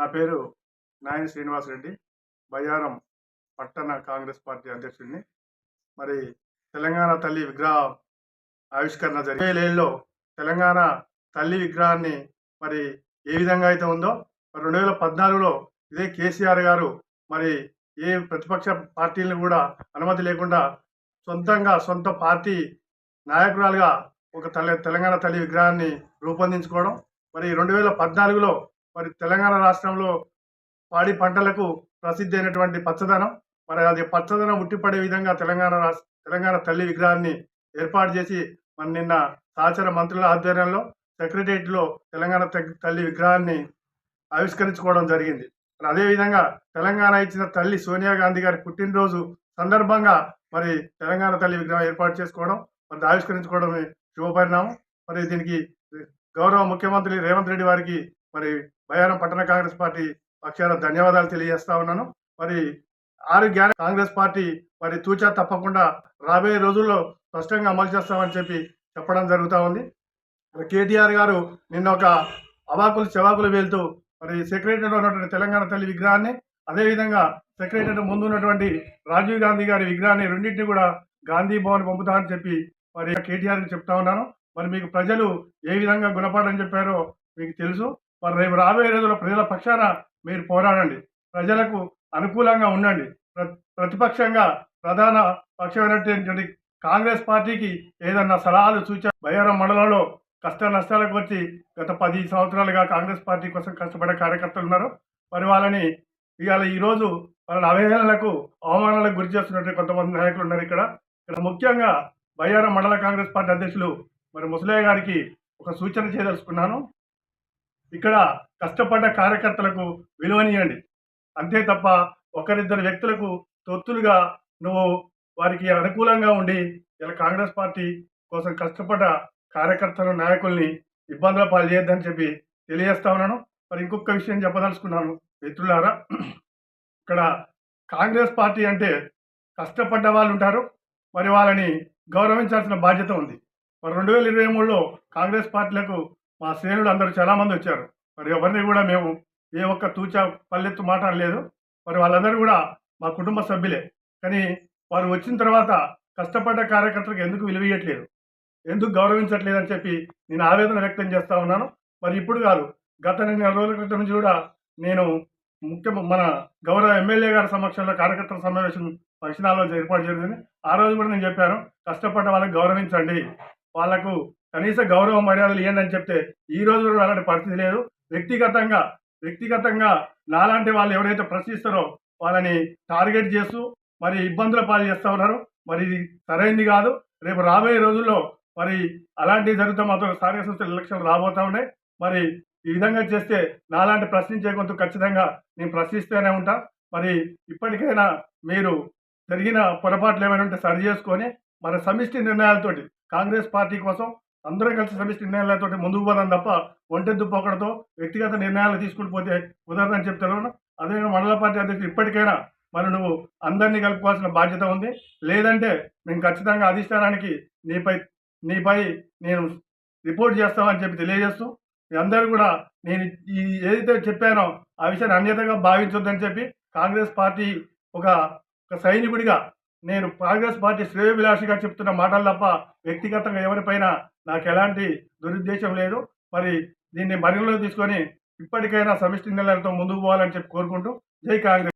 నా పేరు నాయని శ్రీనివాసరెడ్డి బయ్యారం పట్టణ కాంగ్రెస్ పార్టీ అధ్యక్షుడిని. మరి తెలంగాణ తల్లి విగ్రహ ఆవిష్కరణ జరిగేలో తెలంగాణ తల్లి విగ్రహాన్ని మరి ఏ విధంగా అయితే ఉందో మరి రెండు వేల పద్నాలుగులో ఇదే కేసీఆర్ గారు మరి ఏ ప్రతిపక్ష పార్టీలను కూడా అనుమతి లేకుండా సొంతంగా సొంత పార్టీ నాయకురాలుగా ఒక తల్లి తెలంగాణ తల్లి విగ్రహాన్ని రూపొందించుకోవడం. మరి రెండు వేల పద్నాలుగులో మరి తెలంగాణ రాష్ట్రంలో పాడి పంటలకు ప్రసిద్ధి అయినటువంటి పచ్చదనం. మరి అది పచ్చదనం ఉట్టిపడే విధంగా తెలంగాణ రాష్ట్ర తెలంగాణ తల్లి విగ్రహాన్ని ఏర్పాటు చేసి మరి నిన్న సహచర మంత్రుల ఆధ్వర్యంలో సెక్రటరియట్లో తెలంగాణ తల్లి విగ్రహాన్ని ఆవిష్కరించుకోవడం జరిగింది. మరి అదేవిధంగా తెలంగాణ ఇచ్చిన తల్లి సోనియా గాంధీ గారి పుట్టినరోజు సందర్భంగా మరి తెలంగాణ తల్లి విగ్రహం ఏర్పాటు చేసుకోవడం మరి ఆవిష్కరించుకోవడం శుభపరిణామం. మరి దీనికి గౌరవ ముఖ్యమంత్రి రేవంత్ రెడ్డి వారికి మరి బయారం పట్టణ కాంగ్రెస్ పార్టీ పక్షాన ధన్యవాదాలు తెలియజేస్తా ఉన్నాను. మరి ఆరు కాంగ్రెస్ పార్టీ మరి తూచా తప్పకుండా రాబోయే రోజుల్లో స్పష్టంగా అమలు చేస్తామని చెప్పి చెప్పడం జరుగుతూ ఉంది. మరి కేటీఆర్ గారు నిన్న ఒక అవాకులు చెవాకులు వెళ్తూ మరి సెక్రటరీలో ఉన్నటువంటి తెలంగాణ తల్లి విగ్రహాన్ని అదేవిధంగా సెక్రటరీ ముందు ఉన్నటువంటి రాజీవ్ గాంధీ గారి విగ్రహాన్ని రెండింటిని కూడా గాంధీ భవన్ పంపుతామని చెప్పి మరి కేటీఆర్కి చెప్తా ఉన్నాను. మరి మీకు ప్రజలు ఏ విధంగా గుణపాఠం చెప్పారో మీకు తెలుసు. మరి రేపు రాబోయే రోజుల్లో ప్రజల పక్షాన మీరు పోరాడండి. ప్రజలకు అనుకూలంగా ఉండండి. ప్రతిపక్షంగా ప్రధాన పక్షమైనటువంటి కాంగ్రెస్ పార్టీకి ఏదన్నా సలహాలు సూచన బయ్యారం మండలంలో కష్ట నష్టాలకు వచ్చి గత పది సంవత్సరాలుగా కాంగ్రెస్ పార్టీ కోసం కష్టపడే కార్యకర్తలు ఉన్నారు. మరి వాళ్ళని ఇవాళ ఈరోజు వాళ్ళని అవహేళనలకు అవమానాలకు గురి చేస్తున్నట్టు కొంతమంది నాయకులు ఉన్నారు ఇక్కడ. ఇక్కడ ముఖ్యంగా బయ్యారం మండల కాంగ్రెస్ పార్టీ అధ్యక్షులు మరి ముసలయ్య గారికి ఒక సూచన చేయదలుచుకున్నాను. ఇక్కడ కష్టపడ్డ కార్యకర్తలకు విలువనియండి అంతే తప్ప ఒకరిద్దరు వ్యక్తులకు తొత్తులుగా నువ్వు వారికి అనుకూలంగా ఉండి ఇలా కాంగ్రెస్ పార్టీ కోసం కష్టపడ్డ కార్యకర్తలు నాయకుల్ని ఇబ్బందుల పాలు చేయొద్దని చెప్పి తెలియజేస్తా ఉన్నాను. మరి ఇంకొక విషయం చెప్పదలుచుకున్నాను మిత్రులారా. ఇక్కడ కాంగ్రెస్ పార్టీ అంటే కష్టపడ్డ వాళ్ళు ఉంటారు. మరి వాళ్ళని గౌరవించాల్సిన బాధ్యత ఉంది. మరి రెండు వేల ఇరవై మూడులో కాంగ్రెస్ పార్టీలకు మా సేనుడు అందరూ చాలామంది వచ్చారు. మరి ఎవరిని కూడా మేము ఏ ఒక్క తూచా పల్లెత్తు మాట్లాడలేదు. మరి వాళ్ళందరూ కూడా మా కుటుంబ సభ్యులే. కానీ వారు వచ్చిన తర్వాత కష్టపడ్డ కార్యకర్తలకు ఎందుకు విలువయ్యట్లేదు ఎందుకు గౌరవించట్లేదు అని చెప్పి నేను ఆవేదన వ్యక్తం చేస్తా ఉన్నాను. మరి ఇప్పుడు కాదు గత నెల రోజుల క్రితం నుంచి కూడా నేను ముఖ్య మన గౌరవ ఎమ్మెల్యే గారి సమక్షంలో కార్యకర్తల సమావేశం ఫంక్షన్ ఏర్పాటు జరిగింది. ఆ రోజు కూడా నేను చెప్పాను కష్టపడ్డ వాళ్ళకి గౌరవించండి. వాళ్ళకు కనీస గౌరవ మర్యాదలు ఇవ్వండి చెప్తే ఈ రోజు కూడా అలాంటి పరిస్థితి లేదు. వ్యక్తిగతంగా వ్యక్తిగతంగా నాలాంటి వాళ్ళు ఎవరైతే ప్రశ్నిస్తారో వాళ్ళని టార్గెట్ చేస్తూ మరి ఇబ్బందుల పాలు చేస్తూ ఉన్నారు. మరి ఇది సరైంది కాదు. రేపు రాబోయే రోజుల్లో మరి అలాంటివి జరుగుతూ మాత్రం స్థానిక సంస్థల ఎలక్షన్లు రాబోతా ఉన్నాయి. మరి ఈ విధంగా చేస్తే నాలాంటి ప్రశ్నించే కొంత ఖచ్చితంగా నేను ప్రశ్నిస్తూనే ఉంటా. మరి ఇప్పటికైనా మీరు జరిగిన పొరపాట్లు ఏమైనా ఉంటే సరి చేసుకొని మన సమిష్టి నిర్ణయాలతోటి కాంగ్రెస్ పార్టీ కోసం అందరం కలిసి సమిష్టి నిర్ణయాలతో ముందుకు పోదాం తప్ప ఒంటెద్దు పోకడతో వ్యక్తిగత నిర్ణయాలు తీసుకుని పోతే కుదరదని చెప్తున్నాను అదే మండల పార్టీ అధ్యక్షుడు ఇప్పటికైనా మరి నువ్వు అందరినీ కలుపుకోవాల్సిన బాధ్యత ఉంది. లేదంటే మేము ఖచ్చితంగా అధిష్టానానికి నీపై నీపై నేను రిపోర్ట్ చేస్తామని చెప్పి తెలియజేస్తూ అందరూ కూడా నేను ఈ ఏదైతే చెప్పానో ఆ విషయాన్ని అన్యతగా భావించొద్దని చెప్పి కాంగ్రెస్ పార్టీ ఒక సైనికుడిగా నేను కాంగ్రెస్ పార్టీ శ్రేయభిలాషిగా చెప్తున్న మాటలు తప్ప వ్యక్తిగతంగా ఎవరిపైన నాకు ఎలాంటి దురుద్దేశం లేదు. మరి దీన్ని పరిగణలో తీసుకొని ఇప్పటికైనా సమిష్టి నిర్ణయాలతో ముందుకు పోవాలని చెప్పి కోరుకుంటూ జై కాంగ్రెస్.